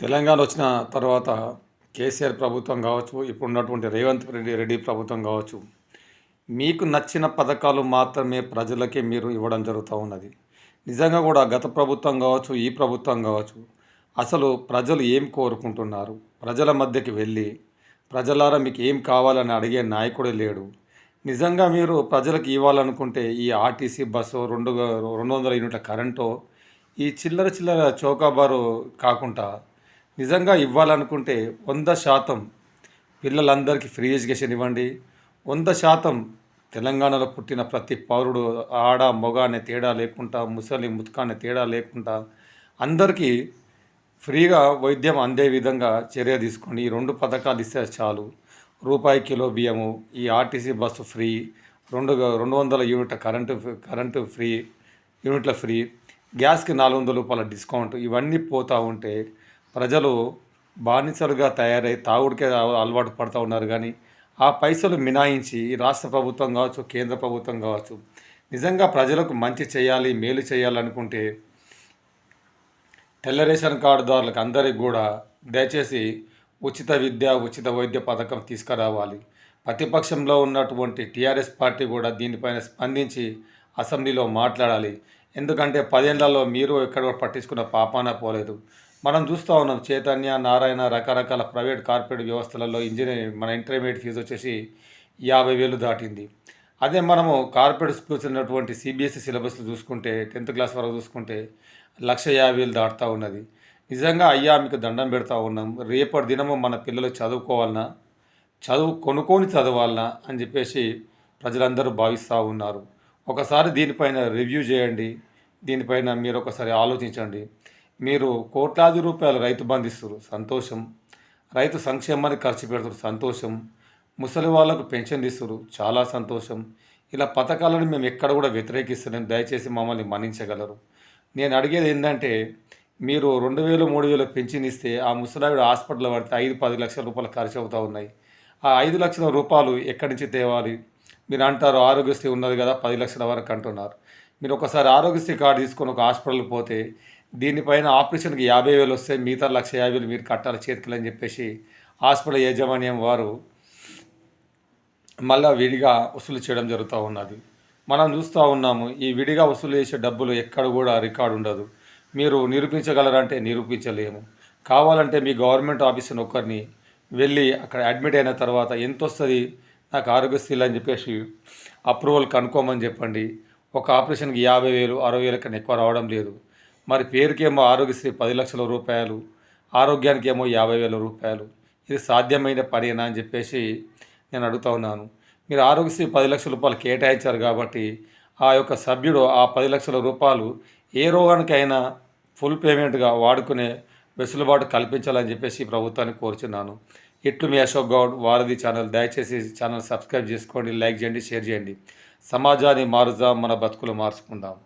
తెలంగాణ వచ్చిన తర్వాత కేసీఆర్ ప్రభుత్వం కావచ్చు ఇప్పుడు ఉన్నటువంటి రేవంత్ రెడ్డి రెడ్డి ప్రభుత్వం కావచ్చు మీకు నచ్చిన పథకాలు మాత్రమే ప్రజలకే మీరు ఇవ్వడం జరుగుతూ ఉన్నది. నిజంగా కూడా గత ప్రభుత్వం కావచ్చు ఈ ప్రభుత్వం కావచ్చు అసలు ప్రజలు ఏం కోరుకుంటున్నారు? ప్రజల మధ్యకి వెళ్ళి ప్రజలారా మీకు ఏం కావాలని అడిగే నాయకుడే లేడు. నిజంగా మీరు ప్రజలకు ఇవ్వాలనుకుంటే ఈ ఆర్టీసీ బస్సు రెండు రెండు వందల యూనిట్ల కరెంటు ఈ చిల్లర చిల్లర చౌకాబారు కాకుండా నిజంగా ఇవ్వాలనుకుంటే వంద శాతం పిల్లలందరికీ ఫ్రీ ఎడ్యుకేషన్ ఇవ్వండి. వంద శాతం తెలంగాణలో పుట్టిన ప్రతి పౌరుడు ఆడ మొగ అనే తేడా లేకుండా ముసలి ముత్క అనే తేడా లేకుండా అందరికీ ఫ్రీగా వైద్యం అందే విధంగా చర్య తీసుకొని ఈ రెండు పథకాలు ఇస్తే చాలు. రూపాయి కిలో బియ్యము ఈ ఆర్టీసీ బస్సు ఫ్రీ రెండు రెండు వందల యూనిట్ల కరెంటు కరెంటు ఫ్రీ యూనిట్ల ఫ్రీ గ్యాస్కి నాలుగు వందల రూపాయల డిస్కౌంట్ ఇవన్నీ పోతూ ఉంటే ప్రజలు బానిసలుగా తయారై తాగుడికే అలవాటు పడుతూ ఉన్నారు కానీ ఆ పైసలు మినాయించి రాష్ట్ర ప్రభుత్వం కావచ్చు కేంద్ర ప్రభుత్వం కావచ్చు నిజంగా ప్రజలకు మంచి చేయాలి మేలు చేయాలనుకుంటే తెల్ల రేషన్ కార్డుదారులకు అందరికి కూడా దయచేసి ఉచిత విద్య ఉచిత వైద్య పథకం తీసుకురావాలి. ప్రతిపక్షంలో ఉన్నటువంటి టీఆర్ఎస్ పార్టీ కూడా దీనిపైన స్పందించి అసెంబ్లీలో మాట్లాడాలి. ఎందుకంటే పదేళ్ళలో మీరు ఎక్కడ పట్టించుకున్న పాపాన పోలేదు. మనం చూస్తూ ఉన్నాం చైతన్య నారాయణ రకరకాల ప్రైవేట్ కార్పొరేట్ వ్యవస్థలలో ఇంజనీరింగ్ మన ఇంటర్మీడియట్ ఫీజు వచ్చేసి యాభై వేలు దాటింది. అదే మనము కార్పొరేట్ స్కూల్స్ ఉన్నటువంటి సిబిఎస్ఈ సిలబస్లు చూసుకుంటే టెన్త్ క్లాస్ వరకు చూసుకుంటే లక్ష యాభై వేలు దాటుతూ ఉన్నది. నిజంగా అయ్యా మీకు దండం పెడతా ఉన్నాం. రేపటి దినము మన పిల్లలు చదువుకోవాలన్నా చదువు కొనుక్కొని చదవాలనా? అని చెప్పేసి ప్రజలందరూ భావిస్తూ ఉన్నారు. ఒకసారి దీనిపైన రివ్యూ చేయండి. దీనిపైన మీరు ఒకసారి ఆలోచించండి. మీరు కోట్లాది రూపాయలు రైతు బంధిస్తారు సంతోషం. రైతు సంక్షేమానికి ఖర్చు పెడతారు సంతోషం. ముసలి వాళ్ళకు పెన్షన్ ఇస్తారు చాలా సంతోషం. ఇలా పథకాలను మేము ఎక్కడ కూడా వ్యతిరేకిస్తున్నాం. దయచేసి మమ్మల్ని మన్నించగలరు. నేను అడిగేది ఏంటంటే మీరు రెండు వేలు మూడు వేలు పెన్షన్ ఇస్తే ఆ ముసలావిడ హాస్పిటల్లో పడితే ఐదు పది లక్షల రూపాయలు ఖర్చు అవుతూ ఉన్నాయి. ఆ ఐదు లక్షల రూపాయలు ఎక్కడి నుంచి తేవాలి? మీరు అంటారు ఆరోగ్యశ్రీ ఉన్నది కదా పది లక్షల వరకు అంటున్నారు. మీరు ఒకసారి ఆరోగ్యశ్రీ కార్డు తీసుకొని ఒక హాస్పిటల్కి పోతే దీనిపైన ఆపరేషన్కి యాభై వేలు వస్తే మిగతా లక్ష యాభై వేలు మీరు కట్టాలి చేతికి అని చెప్పేసి హాస్పిటల్ యాజమాన్యం వారు మళ్ళా విడిగా వసూలు చేయడం జరుగుతూ ఉన్నది. మనం చూస్తూ ఉన్నాము ఈ విడిగా వసూలు చేసే డబ్బులు ఎక్కడ కూడా రికార్డు ఉండదు. మీరు నిరూపించగలరంటే నిరూపించలేము. కావాలంటే మీ గవర్నమెంట్ ఆఫీసుని ఒక్కరిని వెళ్ళి అక్కడ అడ్మిట్ అయిన తర్వాత ఎంత వస్తుంది నాకు ఆరోగ్యశ్రీలు అని చెప్పేసి అప్రూవల్ కనుక్కోమని చెప్పండి. ఒక ఆపరేషన్కి యాభై వేలు అరవై వేల కన్నా ఎక్కువ రావడం లేదు. మరి పేరుకేమో ఆరోగ్యశ్రీ పది లక్షల రూపాయలు ఆరోగ్యానికి ఏమో యాభై వేల రూపాయలు. ఇది సాధ్యమైన పనేనా అని చెప్పేసి నేను అడుగుతా ఉన్నాను. మీరు ఆరోగ్యశ్రీ పది లక్షల రూపాయలు కేటాయించారు కాబట్టి ఆ యొక్క సభ్యుడు ఆ పది లక్షల రూపాయలు ఏ రోగానికైనా ఫుల్ పేమెంట్గా వాడుకునే వెసులుబాటు కల్పించాలని చెప్పేసి ప్రభుత్వాన్ని కోరుచున్నాను. ఇట్లు మీ అశోక్ గౌడ్ వారధి ఛానల్. దయచేసి ఛానల్ సబ్స్క్రైబ్ చేసుకోండి లైక్ చేయండి షేర్ చేయండి. సమాజాన్ని మారుదాం మన బతుకులు మార్చుకుందాం.